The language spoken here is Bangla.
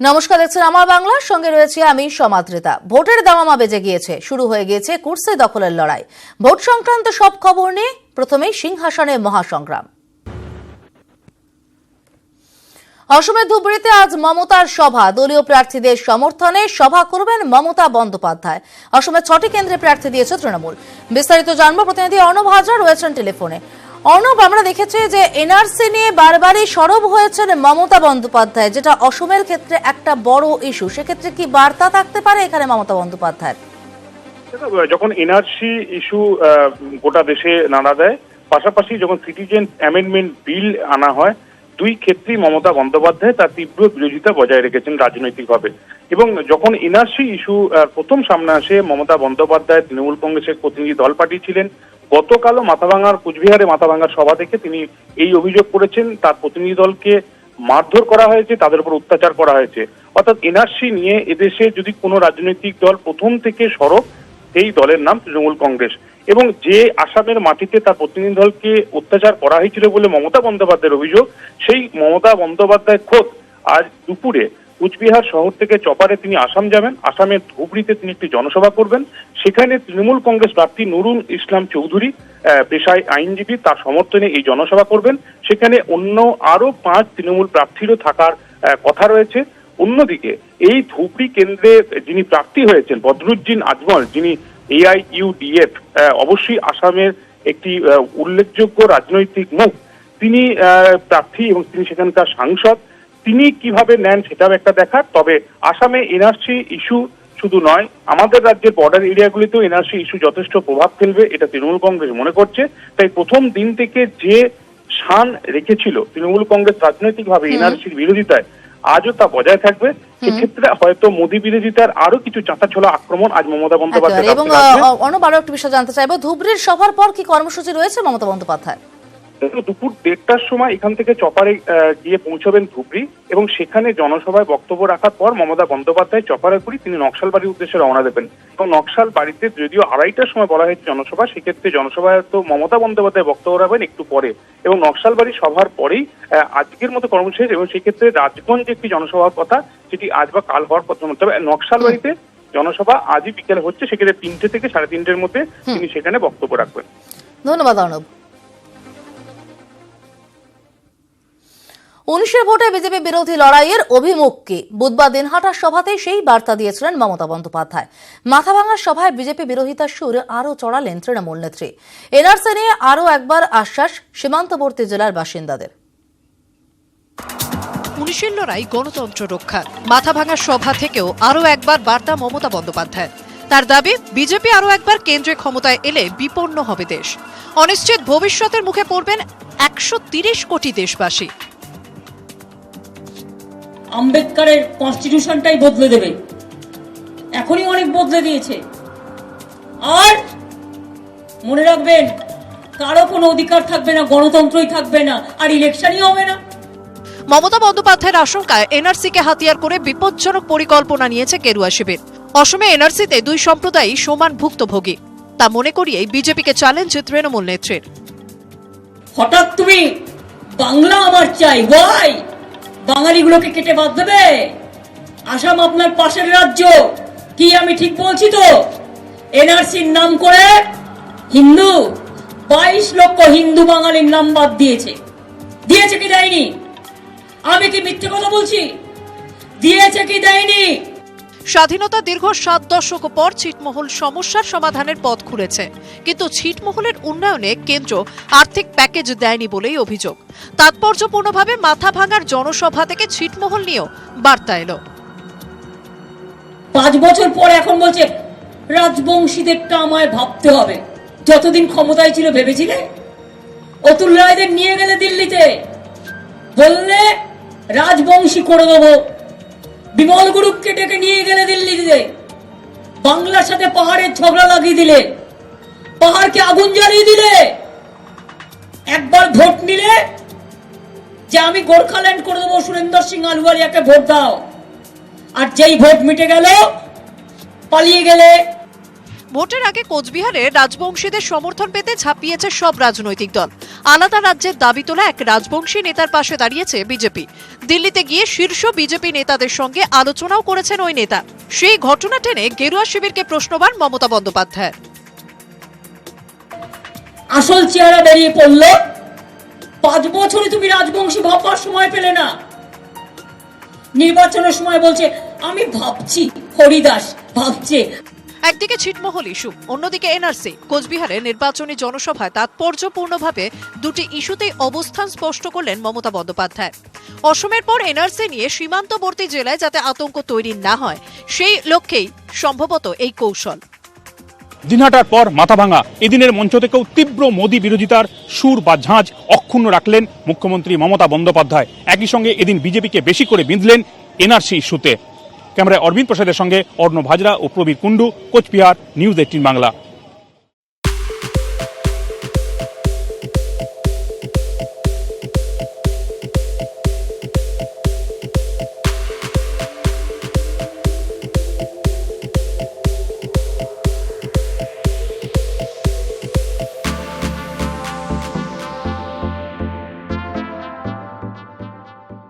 নমস্কার, দেখছেন আমার বাংলার সঙ্গে রয়েছে আমি সমাদ্রিতা ভোটের দামামা বেজে গিয়েছে, শুরু হয়ে গিয়েছে কুর্সি দখলের লড়াই। ভোট সংক্রান্ত সব খবর নিয়ে প্রথমেই সিংহাসনে মহাসংগ্রাম। অসমের ধুবড়িতে আজ মমতার সভা। দলীয় প্রার্থীদের সমর্থনে সভা করবেন মমতা বন্দ্যোপাধ্যায়। অসমের ছটি কেন্দ্রে প্রার্থী দিয়েছে তৃণমূল। বিস্তারিত জানব প্রতিনিধি অর্ণব হাজরা রয়েছেন টেলিফোনে। অর্ণব, আমরা দেখেছি যে এনআরসি নিয়ে বারবারই সরব হয়েছেন মমতা বন্দ্যোপাধ্যায়, যেটা অসমের ক্ষেত্রে একটা বড় ইস্যু সেক্ষেত্রে কি বার্তা থাকতে পারে এখানে মমতা বন্দ্যোপাধ্যায় যখন এনআরসি ইস্যু গোটা দেশে নাড়া দেয়, পাশাপাশি যখন সিটিজেন অ্যামেন্ডমেন্ট বিল আনা হয়, দুই ক্ষেত্রেই মমতা বন্দ্যোপাধ্যায় তার তীব্র বিরোধিতা বজায় রেখেছেন রাজনৈতিকভাবে। এবং যখন এনআরসি ইস্যু প্রথম সামনে আসে, মমতা বন্দ্যোপাধ্যায়, তৃণমূল কংগ্রেসের প্রতিনিধি দল পাঠিয়েছিলেন গতকালও মাথাভাঙার কুচবিহারে মাথাভাঙার সভা থেকে তিনি এই অভিযোগ করেছেন, তার প্রতিনিধি দলকে মারধর করা হয়েছে, তাদের উপর অত্যাচার করা হয়েছে। অর্থাৎ এনআরসি নিয়ে এদেশে যদি কোনো রাজনৈতিক দল প্রথম থেকে সরব, সেই দলের নাম তৃণমূল কংগ্রেস। এবং যে আসামের মাটিতে তার প্রতিনিধি দলকে অত্যাচার করা হয়েছিল বলে মমতা বন্দ্যোপাধ্যায়ের অভিযোগ, সেই মমতা বন্দ্যোপাধ্যায় খোদ আজ দুপুরে কুচবিহার শহর থেকে চপারে তিনি আসাম যাবেন, আসামের ধুবড়িতে তিনি একটি জনসভা করবেন। সেখানে তৃণমূল কংগ্রেস প্রার্থী নুরুল ইসলাম চৌধুরী পেশায় আইনজীবী, তার সমর্থনে এই জনসভা করবেন। সেখানে অন্য আরও পাঁচ তৃণমূল প্রার্থীরও থাকার কথা রয়েছে। অন্যদিকে এই ধুবড়ি কেন্দ্রে যিনি প্রার্থী হয়েছেন, বদরুদ্দিন আজমল, যিনি এআইইউডিএফ অবশ্যই আসামের একটি উল্লেখযোগ্য রাজনৈতিক মুখ, তিনি প্রার্থী এবং তিনি সেখানকার সাংসদ। তিনি কীভাবে নেন সেটাও একটা দেখার তবে আসামে এনআরসি ইস্যু শুধু নয় আমাদের রাজ্যের বর্ডার এরিয়াগুলিতেও এনআরসি ইস্যু যথেষ্ট প্রভাব ফেলবে এটা তৃণমূল কংগ্রেস মনে করছে তাই প্রথম দিন থেকে যে শান রেখেছিল তৃণমূল কংগ্রেস রাজনৈতিকভাবে এনআরসির বিরোধিতায় আজও তা বজায় থাকবে সেক্ষেত্রে হয়তো মোদী বিরোধিতার আরও কিছু চাঁচাছোলা আক্রমণ আজ মমতা বন্দ্যোপাধ্যায় এবং অর্ণব আরও একটু বিষয় জানতে চাইব ধুবড়ির সভার পর কি কর্মসূচি রয়েছে মমতা বন্দ্যোপাধ্যায় দুপুর দেড়টার সময় এখান থেকে চপারে গিয়ে পৌঁছবেন ধুবড়ি এবং সেখানে জনসভায় বক্তব্য রাখার পর মমতা বন্দ্যোপাধ্যায় চপারে করে তিনি নকশাল বাড়ির উদ্দেশ্যে রওনা দেবেন। এবং নকশাল বাড়িতে যদিও আড়াইটার সময় বলা হয়েছে জনসভা সেক্ষেত্রে জনসভায় তো মমতা বন্দ্যোপাধ্যায় বক্তব্য রাখবেন একটু পরে। এবং নকশাল বাড়ি সভার পরেই আজকের মতো কর্মসূচি এবং সেক্ষেত্রে রাজগঞ্জ একটি জনসভার কথা যেটি আজ বা কাল হওয়ার কথা তবে নকশাল বাড়িতে জনসভা আজই বিকেলে হচ্ছে সেক্ষেত্রে তিনটে থেকে সাড়ে তিনটের মধ্যে তিনি সেখানে বক্তব্য রাখবেন। ধন্যবাদ অর্ণব। উনিশের ভোটে বিজেপি বিরোধী লড়াইয়ের অভিমুখকে বুধবার দিনহাটার সভাতে সেই বার্তা দিয়েছিলেন মমতা বন্দ্যোপাধ্যায়। মাথাভাঙার সভায় বিজেপি বিরোধিতার সুর আরও চড়ালেন তৃণমূল নেত্রী। এনআরসি নিয়ে আরও একবার আশ্বাস সীমান্তবর্তী জেলার বাসিন্দাদের। পুলিশের লড়াই গণতন্ত্র রক্ষা মাথাভাঙা সভা থেকেও আরও একবার বার্তা মমতা বন্দ্যোপাধ্যায় তার দাবি, বিজেপি আরও একবার কেন্দ্রে ক্ষমতায় এলে বিপন্ন হবে দেশ। অনিশ্চিত ভবিষ্যতের মুখে পড়বেন একশো কোটি দেশবাসী। আম্বেদকারের কনস্টিটিউশনটাই বদলে দেবে। এখনই অনেক বদলে দিয়েছে। আর মনে রাখবেন কারও কোনো অধিকার থাকবে না গণতন্ত্রই থাকবে না আর ইলেকশনই হবে না। মমতা বন্দ্যোপাধ্যায়ের আশঙ্কায় এনআরসিকে হাতিয়ার করে বিপজ্জনক পরিকল্পনা নিয়েছে কেরুয়া শিবির। অসমে এনআরসিতে দুই সম্প্রদায়ই সমান ভুক্তভোগী তা মনে করিয়েই বিজেপিকে চ্যালেঞ্জ তৃণমূল নেত্রীর। হঠাৎ তুমি বাংলা আমার চাই ওয়াই বাঙালিগুলোকে কেটে বাদ দেবে? আসাম আপনার পাশের রাজ্য। কি আমি ঠিক বলছি তো? এনআরসির নাম করে হিন্দু। বাইশ লক্ষ হিন্দু বাঙালির নাম বাদ দিয়েছে। দিয়েছে কি দেয়নি? আমি কি মিথ্যে কথা বলছি? দিয়েছে কি দেয়নি? স্বাধীনতা দীর্ঘ সাত দশক পর ছিটমহল সমস্যার সমাধানের পথ খুলেছে। কিন্তু ছিটমহলের উন্নয়নে কেন্দ্র আর্থিক প্যাকেজ দেয়নি বলেই অভিযোগ। তাৎপর্যপূর্ণভাবে মাথা ভাঙার জনসভা থেকে ছিটমহল নিয়েও বার্তা এলো। পাঁচ বছর পর এখন বলছে রাজবংশীদেরটা আমায় ভাবতে হবে। যতদিন ক্ষমতায় ছিল ভেবেছিলে? অতুল রায়দের নিয়ে গেলে দিল্লিতে। বললে, রাজবংশী করে দেবো। বিমল গুরুকে ডেকে নিয়ে গেলে দিল্লিতে বাংলার সাথে পাহাড়ের ঝগড়া লাগিয়ে দিলে। পাহাড়কে আগুন জ্বালিয়ে দিলে। একবার ভোট নিলে যে আমি গোর্খাল্যান্ড করে দেবো, সুরেন্দর সিং আলুয়ারিয়াকে ভোট দাও। আর যেই ভোট মিটে গেল, পালিয়ে গেলে ভোটের আগে কোচবিহারে রাজবংশীদের সমর্থন পেতে ঝাঁপিয়েছে সব রাজনৈতিক দল। আলাদা রাজ্যের দাবি তোলা এক রাজবংশী নেতার পাশে দাঁড়িয়েছে বিজেপি। দিল্লিতে গিয়ে শীর্ষ বিজেপি নেতাদের সঙ্গে আলোচনাও করেছেন ওই নেতা। সেই ঘটনা টেনে গেরুয়া শিবিরকে প্রশ্নবার মমতা বন্দ্যোপাধ্যায়। আসল চেহারা বেরিয়ে পড়ল। পাঁচ বছরে তুমি রাজবংশী ভাববার সময় পেলে না। নির্বাচনের সময় বলছে, আমি ভাবছি, হরিদাস, ভাবছে একদিকে ছিটমহল ইস্যু, অন্যদিকে এনআরসি। কোচবিহারে নির্বাচনী জনসভায় তাৎপর্যপূর্ণভাবে দুটি ইস্যুতেই অবস্থান স্পষ্ট করলেন মমতা বন্দ্যোপাধ্যায়। অসমের পর এনআরসি নিয়ে সীমান্তবর্তী জেলায় যাতে আতঙ্ক তৈরি না হয়, সেই লক্ষ্যেই সম্ভবত এই কৌশল। দিনহাটার পর মাথাভাঙা এদিনের মঞ্চ থেকেও তীব্র মোদী বিরোধিতার সুর বা ঝাঁঝ অক্ষুণ্ণ রাখলেন মুখ্যমন্ত্রী মমতা বন্দ্যোপাধ্যায়। একই সঙ্গে এদিন বিজেপিকে বেশি করে বিঁধলেন এনআরসি ইস্যুতে। ক্যামেরায় অরবিন্দ প্রসাদের সঙ্গে অর্ণ ভাজরা ও প্রবীর কুণ্ডু কোচবিহার নিউজ এইটিন বাংলা।